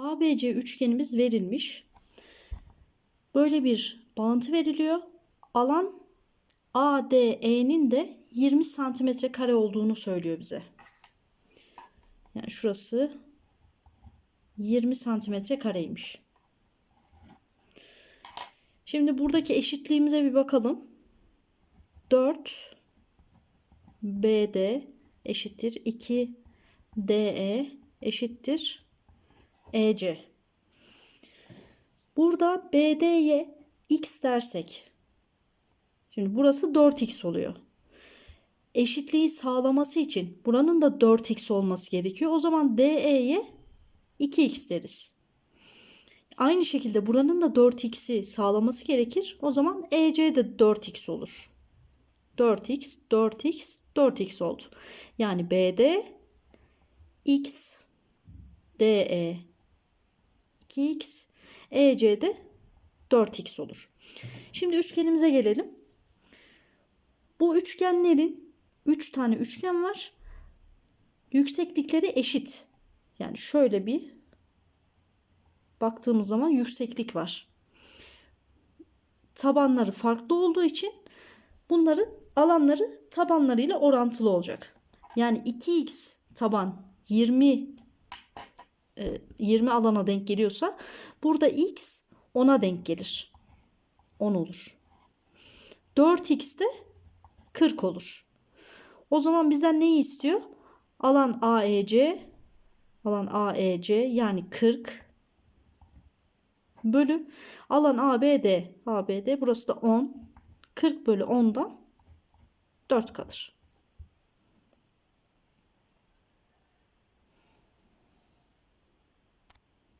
ABC üçgenimiz verilmiş. Böyle bir bağıntı veriliyor. Alan ADE'nin de 20 santimetre kare olduğunu söylüyor bize. Yani şurası 20 santimetre kareymiş. Şimdi buradaki eşitliğimize bir bakalım. 4 BD eşittir 2 DE eşittir EC. Burada BD'ye x dersek şimdi burası 4x oluyor. Eşitliği sağlaması için buranın da 4x olması gerekiyor. O zaman DE'ye 2x deriz. Aynı şekilde buranın da 4x'i sağlaması gerekir. O zaman EC de 4x olur. 4x, 4x, 4x oldu. Yani BD x, DE 2x, EC'de 4x olur. Şimdi üçgenimize gelelim. Bu üçgenlerin 3 tane üçgen var. Yükseklikleri eşit. Yani şöyle bir baktığımız zaman yükseklik var. Tabanları farklı olduğu için bunların alanları tabanlarıyla orantılı olacak. Yani 2x taban 20 20 alana denk geliyorsa burada x 10'a denk gelir. 10 olur. 4x de 40 olur. O zaman bizden neyi istiyor? Alan AEC alan AEC yani 40 bölü alan ABD ABD burası da 10 40 bölü 10'dan 4 kalır.